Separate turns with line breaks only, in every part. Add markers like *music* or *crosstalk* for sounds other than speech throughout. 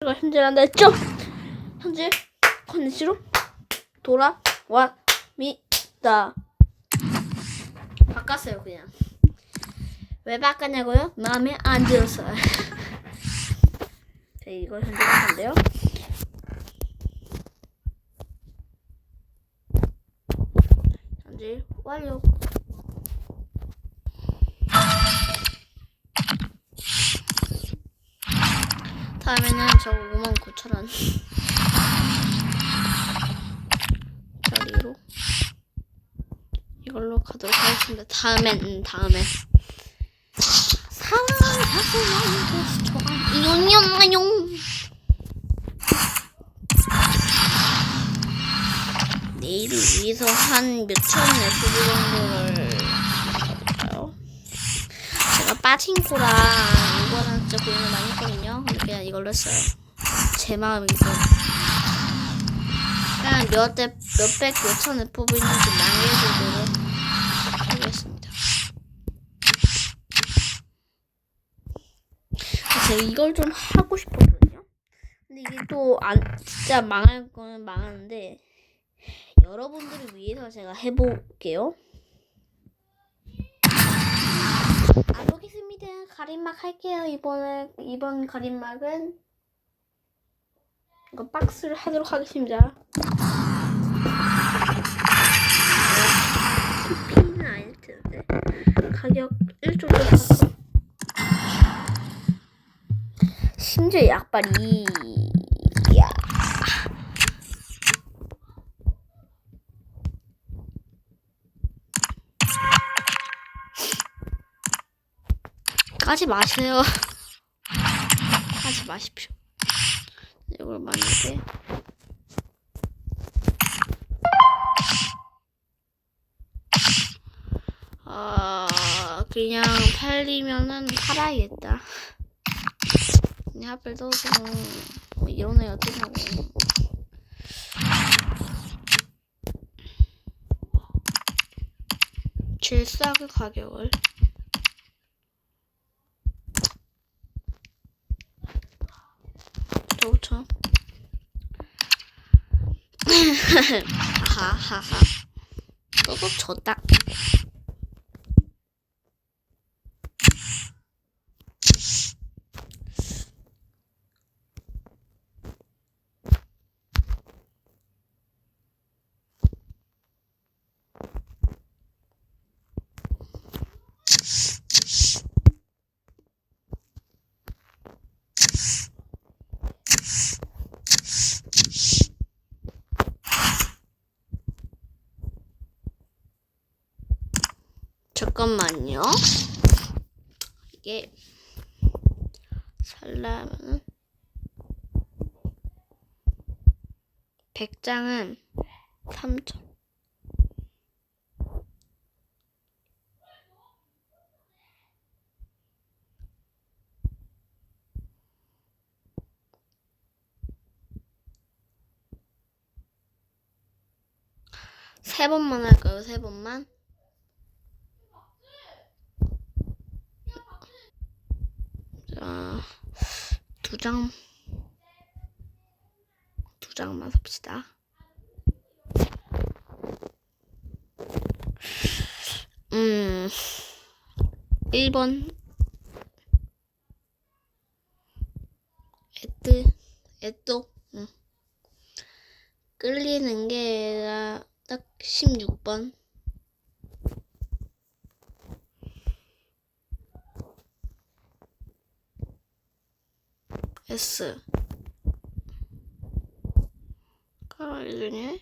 제가 현질 한다 했죠? 현질 컨텐츠로 돌아왔습니다. 바꿨어요 그냥. 왜 바꿨냐고요? 마음에 안 들었어요. 자 *laughs* 이걸 현질할 건데요. 현질 완료. 다음에는 저 5만 9천 원. 자리로. 이걸로 가도록 하겠습니다. 다음엔 음, 다음에 사랑하고 초반 이용용 용 내일을 위해서 한 몇천 에스드 정도를 할까요? 제가 빠친코랑 진짜 고민을 많이 했거든요. 근데 그냥 이걸로 했어요. 제 마음이고. 그냥 몇 대, 몇백, 몇천 FV 있는지 망해주도록 하겠습니다. 제가 이걸 좀 하고 싶었거든요. 근데 이게 또 안, 진짜 망할 거는 망하는데, 여러분들을 위해서 제가 해볼게요. 가림막 할게요. 이번에 이번 가림막은 이거 박스를 하도록 하겠습니다. PP는 아닐 텐데 가격 1조도 심지어 약발이 야 까지 마세요. *laughs* 까지 마십시오. 이걸 만약에 아 그냥 팔리면은 팔아야겠다. 그냥 하필 떠서 뭐 이런 애 어쩌냐고. 제일 싸게 가격을 그렇죠. 하하하. 또도 졌다. 잠깐만요. 이게 살려면은 100장은 3천. 세 번만 할까요? 세 번만? 자, 두 장, 두 장만 삽시다. 음, 1번, 에뜨, 에또, 응. 끌리는 게 딱 16번. S. 깔리네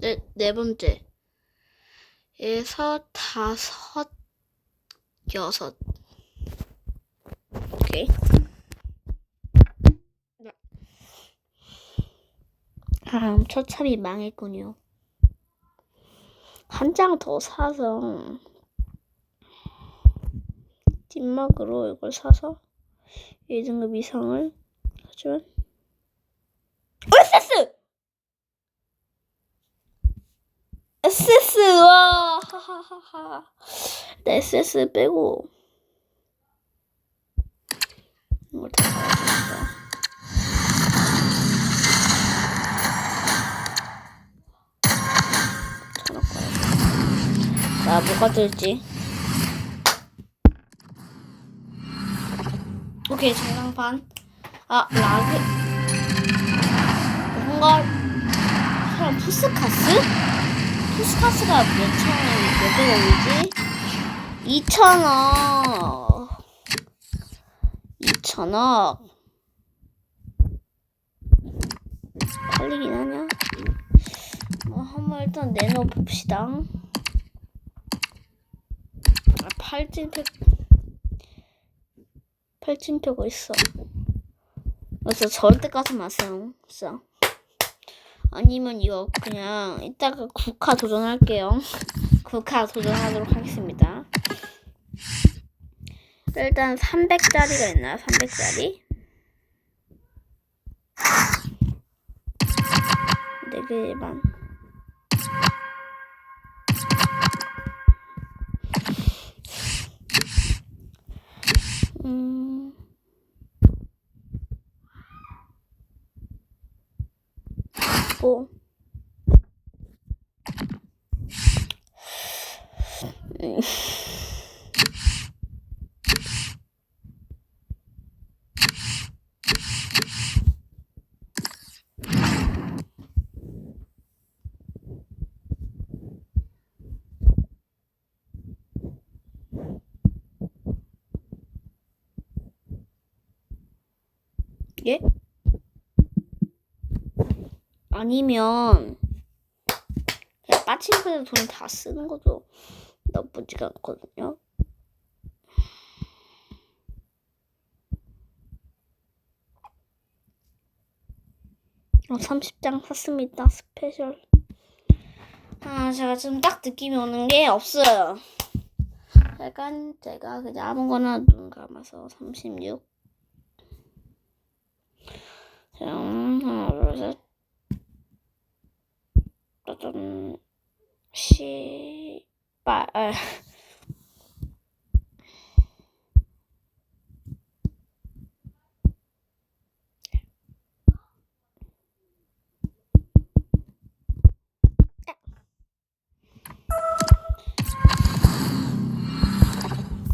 네, 네 번째. 에서 다섯 여섯. 오케이. 네. 아, 처참히 망했군요. 한 장 더 사서 찐막으로 이걸 사서 1등급 이상을 하지만 SS! SS! 와 하하하하 나 SS 빼고 이걸 다. 전화 꺼야겠다. 자, 뭐가 들지? 오케이, 전광판. 아, 라그. 뭔가, 사람 푸스카스? 푸스카스가 몇 천, 몇 백억이지? 2천억. 2천억. 팔리긴 하냐? 어, 한번 일단 내놓아 봅시다. 아, 팔찐팩. 팔찐표가 있어. 그래서 절대 까지 마세요. 진짜. 아니면 이거 그냥 이따가 국화 도전할게요. *laughs* 국화 도전하도록 하겠습니다. 일단 300짜리가 있나요? 300짜리? 4개만. 오. 음. 예? 아니면 그냥 빠친코에 돈다 쓰는 것도 나쁘지가 않거든요. 어, 30장 샀습니다. 스페셜. 아, 제가 지금 딱 느낌이 오는 게 없어요. 약간 제가 그냥 아무거나 눈 감아서 36. 자, 하나, 둘, 셋. 짜잔. 시발. 아.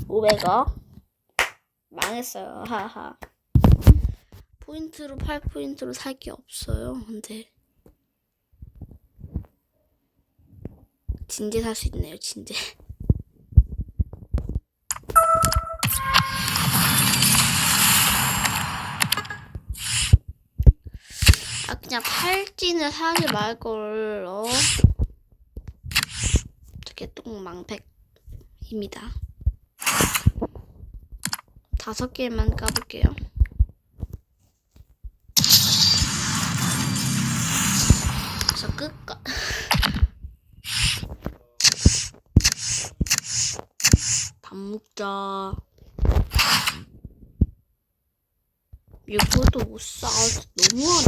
오백억 망했어요. 하하. 포인트로 8포인트로 살 게 없어요. 근데 진제 살 수 있네요. 진제. *laughs* 아 그냥 팔찌는 사지 말걸 어? 저게 똥망팩입니다. 다섯 개만 까볼게요. 밥 먹자. 이것도 못 사. 너무하네.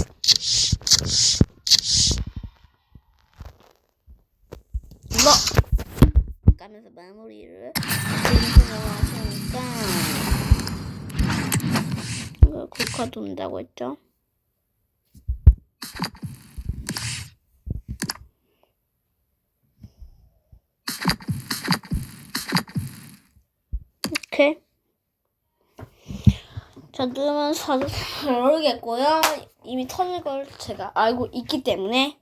이거 까면서 마무리를 하시니까 이거 국화 돈다고 했죠? 오케이. 자, 누르면 사도 모르겠고요. 이미 터질 걸 제가 알고 있기 때문에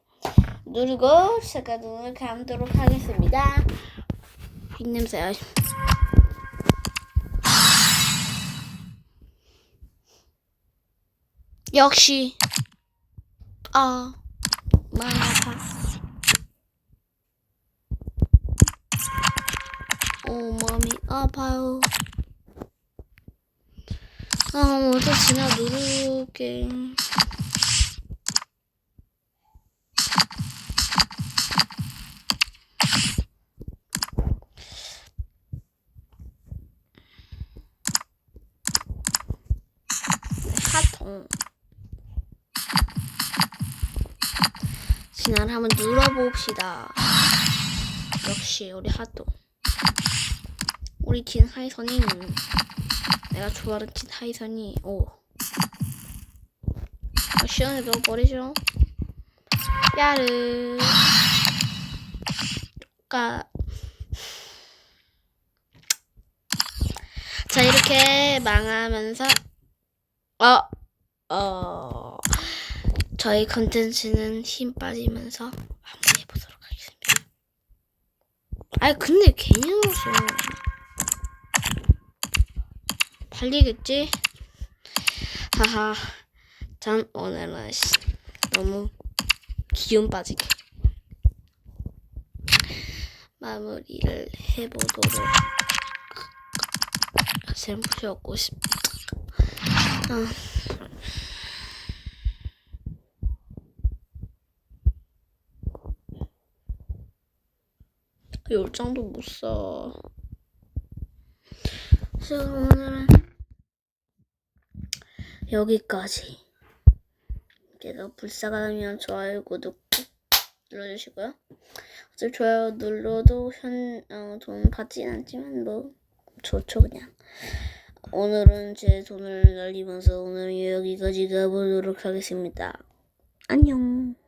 누르고 제가 눈을 감도록 하겠습니다. 빅냄새. 역시 아 많이 아파. 어 마음이 아파요. 아 먼저 지나 누르게. 하통. 진화를 한번 눌러봅시다. 역시 우리 하통. 우리 진하이선님 내가 좋아하는 친 하이선이 오 아, 시원해 너 버리죠 야르 까. 자 이렇게 망하면서 어, 어, 저희 컨텐츠는 힘 빠지면서 한번 해보도록 하겠습니다. 아 근데 괜히 넣었어. 팔리겠지? 하하. 전 오늘은 씨, 너무 기운 빠지게 마무리를 해보도록 샘프였고 싶. 아. 열장도 못 써. 그래서 오늘은 여기까지. 계속 불쌍하다면 좋아요, 구독 꾹 눌러주시고요. 어차피 좋아요 눌러도 현, 어, 돈 받진 않지만 뭐 좋죠 그냥. 오늘은 제 돈을 날리면서 오늘 여기까지 가보도록 하겠습니다. 안녕.